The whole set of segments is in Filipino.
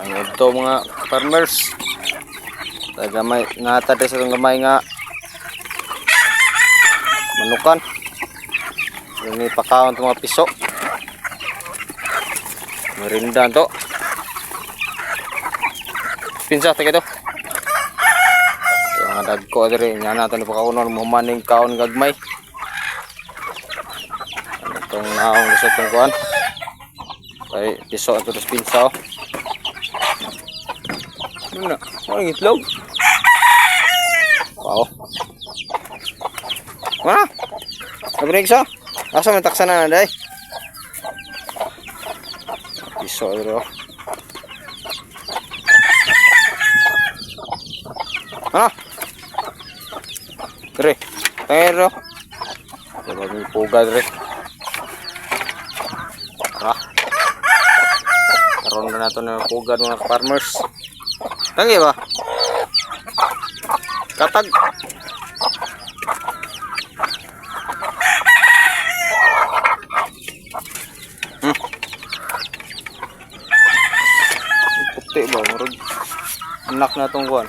Ang ito mga farmers. Tagamay nga tadi sa gamay nga manukan. Ini pakawan mga piso. Merinda to. Pinsa tayo ito. Yung dagko diri nya nato ni pakaunon mo kaon gagmay. Itong naong gusto itong kuan. Kay piso ito dos pinsa oh. Ano na? Ano ang itlog? Wow. Mana? Nabring sa? Asa man taksa na day? Piso ito. Ano? Dire. Pero. Diba may puga dire. Ah. Karoon na nato ng puga mga farmers. Tangi ba? Katag. Hmm. Puti ba? Murag anak na itong kuhan.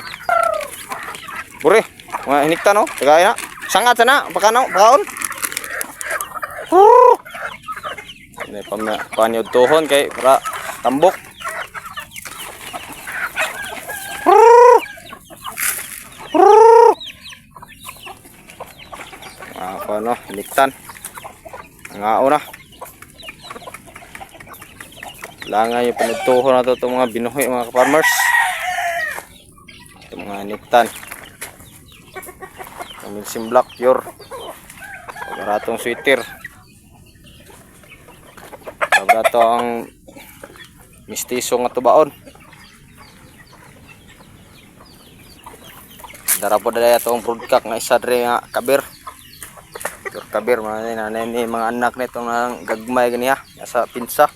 Bure, mga hinikta no? Tagay na. Sangat sana, pakanaw, pakaon. Woo! Ini pam panyod tuhon kay para tambok. Ako no, hiniktan. Ngao na. Langan yung pinagtuhon na to itong mga binuhi mga farmers. Itong mga hiniktan. Milsim Black Pure. Maratong sweater. Pagato ang mistiso nga tubaon. Dara po dala itong broadcast nga isa dre nga kabir. Kabir man na ni mga anak nito nga gagmay ganiya sa pinsa.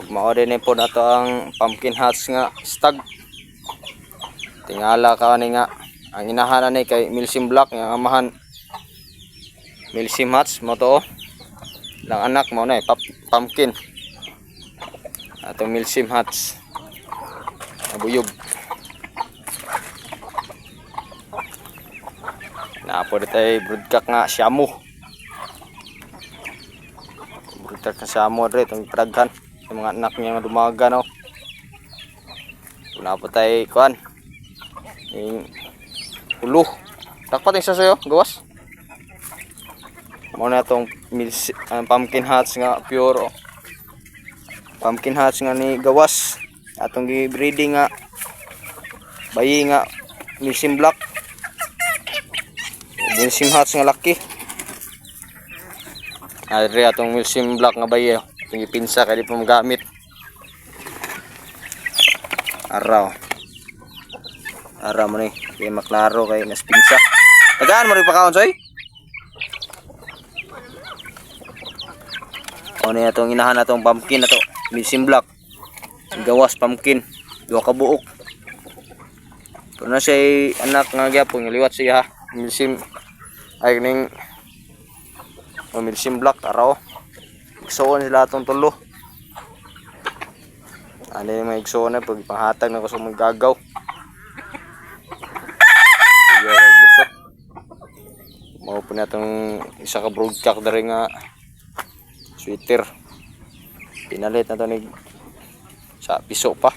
Ug mao din po nato ang pumpkin hats nga stag. Tingala ka ni nga ang inahan ni kay Milsim Black nga amahan Milsim Hats mo to oh. lang anak mo na eh pumpkin atong Milsim Hats nabuyog Naapo na tayo broodcock nga siyamu broodcock nga siyamu rin itong praghan. Yung mga anak niya nga dumaga no? Naapo tayo kuan. Yung ulo. Takpat yung sasayo gawas. Mo na itong ah, pumpkin hats nga pure oh. pumpkin hats nga ni gawas. Atong gi-breeding nga bayi nga milsim black milsim hats nga laki. Adre atong milsim black nga bayi oh. itong ipinsa kaya di pa magamit. Araw. Araw mo ni. Kay maklaro kay nas pinsa. Tagaan mo rin pa kaon soy. O na itong inahan na itong pumpkin na to. Milsim black. Gawas pumpkin. Dua ka buok. Pero na siya anak nga gyapon liwat siya ha. Milsim ay ning o milsim black araw igsoon sila itong tulo ano yung mga igsoon na pag panghatag na sa mga gagaw Iya kay lusot. Mao po na itong isa ka broadcock dari nga sweater. Pinalit na to ni sa piso pa.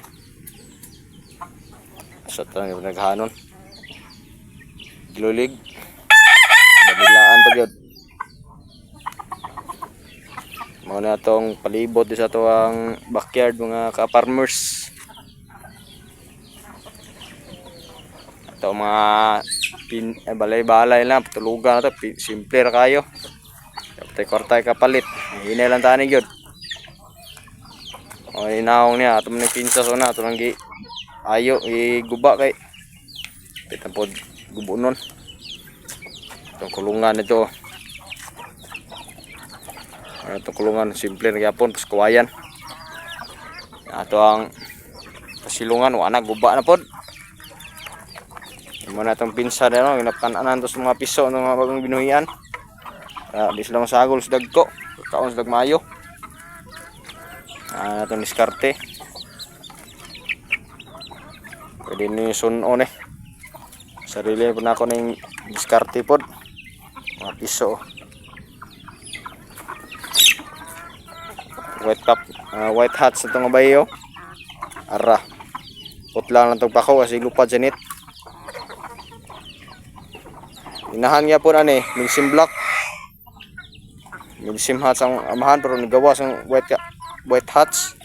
Sa ito nga naghanon. Glulig. Bamilaan pa gyud. Mao na itong palibot sa to ang backyard mga ka-farmers. Ito mga pin, eh, balay-balay lang, tulugan na to, simple ra kayo. Kapatay kortay kapalit, hinay lang tani gyud. O inaong niya, ato man pinsa so na, ato lang gi ayo iguba kay Pitan pod gubo nun. Itong kulungan ito. Ano itong kulungan, simple na gyapon, pas kawayan. Ato ang pasilungan, wala na, guba na pod. Yung mga natong pinsa na no, ginapkanan to sa mga piso ng mga bagong binuhian. Uh, di sila masagol sa dagko. Kaon sa dagmayo. Ah, natong diskarte. Pwede nyo yung sunon eh. Sarili po na ako ng diskarte po. Mga piso. White cap, ah, white hats na itong abayo. Ara. Putla lang itong pako kasi lupad sa net. Inahan nga po na ni, milsim block. Milsim hats ang amahan pero nagawa sa white, white hats.